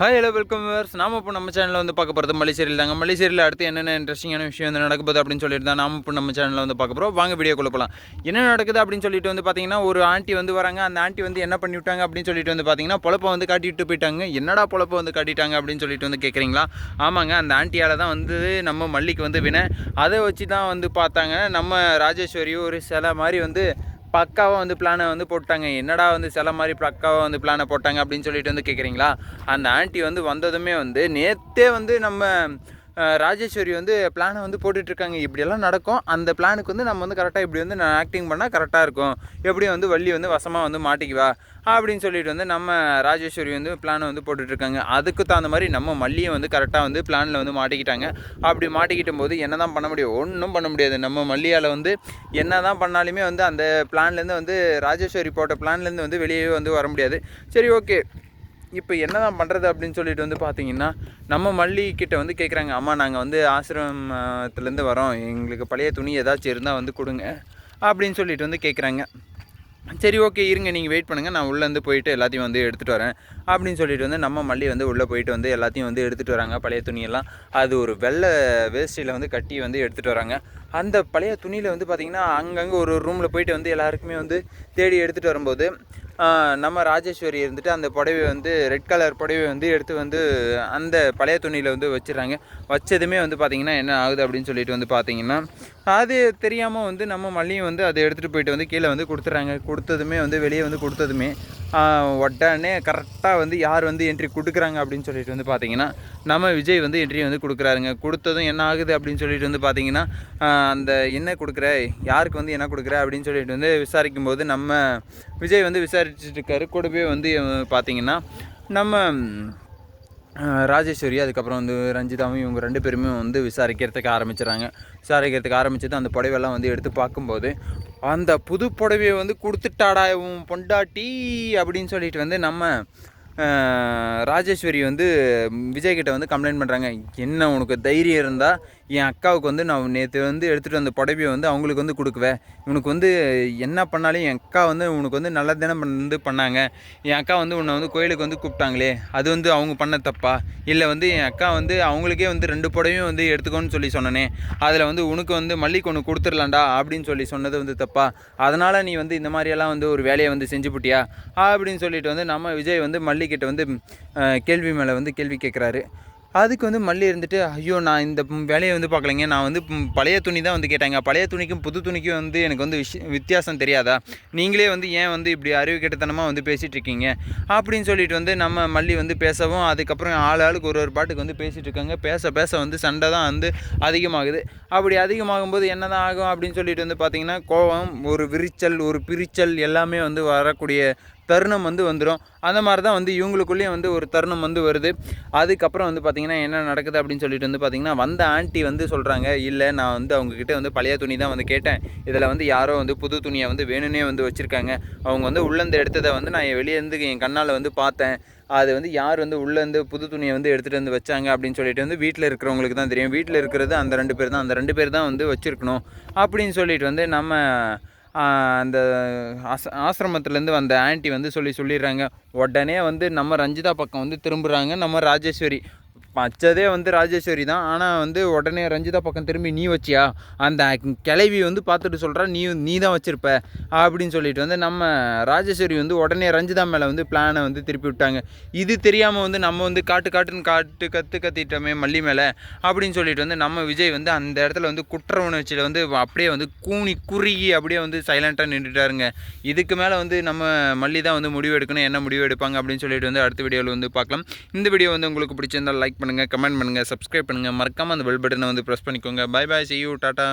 Hi hello welcome viewers நாம இப்போ நம்ம சேனலில் வந்து பார்க்க போகிறது மல்லிசேரியில் தாங்க. மல்லிசேரியில் அடுத்து என்னென்ன இன்ட்ரெஸ்டிங்கான விஷயம் வந்து நடக்குது அப்படின்னு சொல்லிட்டு தான் நாம இப்போ நம்ம சேனலில் வந்து பார்க்க போகிறோம் வாங்க வீடியோ போகலாம் என்ன நடக்குது அப்படின்னு சொல்லிட்டு வந்து பார்த்தீங்கன்னா ஒரு ஆண்டி வந்து வராங்க. அந்த ஆண்டி வந்து என்ன பண்ணி விட்டாங்க அப்படின்னு சொல்லிட்டு வந்து பார்த்தீங்கன்னா பொழப்பை வந்து காட்டிட்டு போயிட்டாங்க. என்னடா பொழப்பை வந்து காட்டிட்டாங்க அப்படின்னு சொல்லிட்டு வந்து கேட்குறீங்களா ஆமாங்க அந்த ஆண்டியால் தான் வந்து நம்ம மல்லிக்கு வந்து வினை. அதை வச்சு தான் வந்து பார்த்தாங்க. நம்ம ராஜேஸ்வரி ஒரு சிலை மாதிரி வந்து பக்காவாக வந்து பிளானை வந்து போட்டாங்க. என்னடா வந்து சில மாதிரி பக்காவாக வந்து பிளானை போட்டாங்க அப்படின்னு சொல்லிட்டு வந்து கேட்குறீங்களா அந்த ஆண்டி வந்து வந்ததுமே வந்து நேற்றே வந்து நம்ம ராஜேஸ்வரி வந்து பிளானை வந்து போட்டுட்ருக்காங்க. இப்படியெல்லாம் நடக்கும். அந்த பிளானுக்கு வந்து நம்ம வந்து கரெக்டாக இப்படி வந்து நான் ஆக்டிங் பண்ணால் கரெக்டாக இருக்கும். எப்படி வந்து வள்ளி வந்து வசமாக வந்து மாட்டிக்குவா. அப்படின்னு சொல்லிட்டு வந்து நம்ம ராஜேஸ்வரி வந்து பிளானை வந்து போட்டுட்ருக்காங்க. அதுக்கு தகுந்த மாதிரி நம்ம மல்லியை வந்து கரெக்டாக வந்து பிளானில் வந்து மாட்டிக்கிட்டாங்க. அப்படி மாட்டிக்கிட்டும் போது என்ன தான் பண்ண முடியும்? ஒன்றும் பண்ண முடியாது. நம்ம மல்லியால் வந்து என்ன தான் பண்ணாலுமே வந்து அந்த பிளான்லேருந்து வந்து ராஜேஸ்வரி போட்ட பிளான்லேருந்து வந்து வெளியே வந்து வர முடியாது. சரி ஓகே இப்போ என்ன தான் பண்ணுறது அப்படின்னு சொல்லிட்டு வந்து பார்த்தீங்கன்னா நம்ம மல்லிகிட்ட வந்து கேட்குறாங்க அம்மா நாங்கள் வந்து ஆசிரமத்துலேருந்து வரோம். எங்களுக்கு பழைய துணி ஏதாச்சும் இருந்தால் வந்து கொடுங்க அப்படின்னு சொல்லிட்டு வந்து கேட்குறாங்க சரி ஓகே இருங்க நீங்கள் வெயிட் பண்ணுங்கள் நான் உள்ளேருந்து போயிட்டு எல்லாத்தையும் வந்து எடுத்துகிட்டு வரேன் அப்படின்னு சொல்லிட்டு வந்து நம்ம மல்லி வந்து உள்ளே போயிட்டு வந்து எல்லாத்தையும் வந்து எடுத்துகிட்டு வராங்க பழைய துணியெல்லாம். அது ஒரு வெள்ளை வேஷ்டியில் வந்து கட்டி வந்து எடுத்துகிட்டு வராங்க. அந்த பழைய துணியில் வந்து பார்த்திங்கன்னா அங்கங்கே ஒரு ரூமில் போயிட்டு வந்து எல்லாருக்குமே வந்து தேடி எடுத்துகிட்டு வரும்போது நம்ம ராஜேஸ்வரி இருந்துட்டு அந்த புடவை வந்து ரெட் கலர் புடவை வந்து எடுத்து வந்து அந்த பழைய துணியில் வந்து வச்சிடுறாங்க. வச்சதுமே வந்து பார்த்திங்கன்னா என்ன ஆகுது அப்படின்னு சொல்லிட்டு வந்து பார்த்திங்கன்னா அது தெரியாமல் வந்து நம்ம மல்லியும் வந்து அதை எடுத்துகிட்டு போயிட்டு வந்து கீழே வந்து கொடுத்துட்றாங்க. கொடுத்ததுமே வந்து வெளியே வந்து கொடுத்ததுமே உடனே கரெக்டாக வந்து யார் வந்து என்ட்ரி கொடுக்குறாங்க அப்படின்னு சொல்லிட்டு வந்து பார்த்தீங்கன்னா நம்ம விஜய் வந்து என்ட்ரி வந்து கொடுக்குறாருங்க. கொடுத்ததும் என்ன ஆகுது அப்படின்னு சொல்லிட்டு வந்து பார்த்தீங்கன்னா அந்த என்ன கொடுக்குற யாருக்கு வந்து என்ன கொடுக்குற அப்படின்னு சொல்லிட்டு வந்து விசாரிக்கும் போது நம்ம விஜய் வந்து விசாரிச்சுட்டு இருக்காரு. கூடவே வந்து பார்த்தீங்கன்னா நம்ம ராஜேஸ்வரி அதுக்கப்புறம் வந்து ரஞ்சிதாவும் இவங்க ரெண்டு பேருமே வந்து விசாரிக்கிறதுக்கு ஆரம்பிச்சிடறாங்க விசாரிக்கிறதுக்கு ஆரம்பிச்சது அந்த புடவையெல்லாம் வந்து எடுத்து பார்க்கும்போது அந்த புது புடவையை வந்து கொடுத்துட்டாடா இவன் பொண்டாட்டி அப்படின்னு சொல்லிட்டு வந்து நம்ம ராஜேஸ்வரி வந்து விஜய்கிட்ட வந்து கம்ப்ளைண்ட் பண்ணுறாங்க என்ன உனக்கு தைரியம் இருந்தால் என் அக்காவுக்கு வந்து நான் நேற்று வந்து எடுத்துகிட்டு வந்த புடவையை வந்து அவங்களுக்கு வந்து கொடுக்குவேன் இவனுக்கு வந்து என்ன பண்ணாலும் என் அக்கா வந்து உனக்கு வந்து நல்ல தினம் வந்து பண்ணாங்க. என் அக்கா வந்து உன்னை வந்து கோயிலுக்கு வந்து கூப்பிட்டாங்களே. அது வந்து அவங்க பண்ண தப்பா? இல்லை வந்து என் அக்கா வந்து அவங்களுக்கே வந்து ரெண்டு புடவையும் வந்து எடுத்துக்கோன்னு சொல்லி சொன்னனே. அதில் வந்து உனக்கு வந்து மல்லிக்கு ஒன்று கொடுத்துடலாண்டா அப்படின்னு சொல்லி சொன்னது வந்து தப்பா? அதனால் நீ வந்து இந்த மாதிரியெல்லாம் வந்து ஒரு வேலையை வந்து செஞ்சுப்பட்டியா அப்படின்னு சொல்லிட்டு வந்து நம்ம விஜய் வந்து மல்லிக்கிட்ட வந்து கேள்வி மேலே வந்து கேள்வி கேட்குறாரு அதுக்கு வந்து மல்லி இருந்துட்டு ஐயோ நான் இந்த வேலையை வந்து பார்க்கலைங்க. நான் வந்து பழைய துணி தான் வந்து கேட்டாங்க. பழைய துணிக்கும் புது துணிக்கும் வந்து எனக்கு வந்து விஷ் வித்தியாசம் தெரியாதா? நீங்களே வந்து ஏன் வந்து இப்படி அறிவு கெட்டத்தனமாக வந்து பேசிகிட்டு இருக்கீங்க? அப்படின்னு சொல்லிட்டு வந்து நம்ம மல்லி வந்து பேசவும் அதுக்கப்புறம் ஆள் ஆளுக்கு ஒரு ஒரு பாட்டுக்கு வந்து பேசிகிட்டு இருக்காங்க. பேச பேச வந்து சண்டை தான் வந்து அதிகமாகுது. அப்படி அதிகமாகும்போது என்ன தான் ஆகும் அப்படின்னு சொல்லிட்டு வந்து பார்த்திங்கன்னா கோபம் ஒரு விரிச்சல் ஒரு பிரிச்சல் எல்லாமே வந்து வரக்கூடிய தருணம் வந்து வந்துடும் அந்த மாதிரி தான் வந்து இவங்களுக்குள்ளேயும் வந்து ஒரு தருணம் வந்து வருது. அதுக்கப்புறம் வந்து பார்த்திங்கன்னா என்ன நடக்குது அப்படின்னு சொல்லிட்டு வந்து பார்த்திங்கன்னா வந்த ஆண்டி வந்து சொல்கிறாங்க இல்லை நான் வந்து அவங்கக்கிட்ட வந்து பழைய துணி தான் வந்து கேட்டேன். இதில் வந்து யாரோ வந்து புது துணியை வந்து வேணும்னே வந்து வச்சுருக்காங்க. அவங்க வந்து உள்ளேருந்து எடுத்ததை வந்து நான் வெளியே இருந்து என் கண்ணால் வந்து பார்த்தேன். அது வந்து யார் வந்து உள்ளேருந்து புது துணியை வந்து எடுத்துகிட்டு வந்து வச்சாங்க? அப்படின்னு சொல்லிட்டு வந்து வீட்டில் இருக்கிறவங்களுக்கு தான் தெரியும். வீட்டில் இருக்கிறது அந்த ரெண்டு பேர் தான். அந்த ரெண்டு பேர் தான் வந்து வச்சுருக்கணும். அப்படின்னு சொல்லிட்டு வந்து நம்ம அந்த ஆச ஆசிரமத்துலேருந்து வந்த ஆண்ட்டி வந்து சொல்லி சொல்லிடுறாங்க. உடனே வந்து நம்ம ரஞ்சிதா பக்கம் வந்து திரும்புகிறாங்க நம்ம ராஜேஸ்வரி. வச்சதே வந்து ராஜேஸ்வரி தான். ஆனால் வந்து உடனே ரஞ்சிதா பக்கம் திரும்பி நீ வச்சியா? அந்த கிளவி வந்து பார்த்துட்டு சொல்கிறா நீ நீ தான் வச்சுருப்ப. அப்படின்னு சொல்லிட்டு வந்து நம்ம ராஜேஸ்வரி வந்து உடனே ரஞ்சிதா மேலே வந்து பிளானை வந்து திருப்பி விட்டாங்க. இது தெரியாமல் வந்து நம்ம வந்து காட்டு காட்டுன்னு காட்டு கற்று கத்திட்டோமே மல்லி மேலே அப்படின்னு சொல்லிட்டு வந்து நம்ம விஜய் வந்து அந்த இடத்துல வந்து குற்ற உணர்ச்சியில் வந்து அப்படியே வந்து கூனி குறுகி அப்படியே வந்து சைலண்ட்டாக நின்றுட்டாருங்க. இதுக்கு மேலே வந்து நம்ம மல்லி தான் வந்து முடிவு எடுக்கணும் என்ன முடிவு எடுப்பாங்க அப்படின்னு சொல்லிட்டு வந்து அடுத்த வீடியோவில் வந்து பார்க்கலாம். இந்த வீடியோ வந்து உங்களுக்கு பிடிச்சிருந்தால் லைக் பண்ணுங்கள் கமெண்ட் பண்ணுங்கள் சப்ஸ்கிரைப் பண்ணுங்கள் மறக்காமல் அந்த பெல் பட்டனை வந்து ப்ரெஸ் பண்ணிக்கோங்க. Bye bye see you tata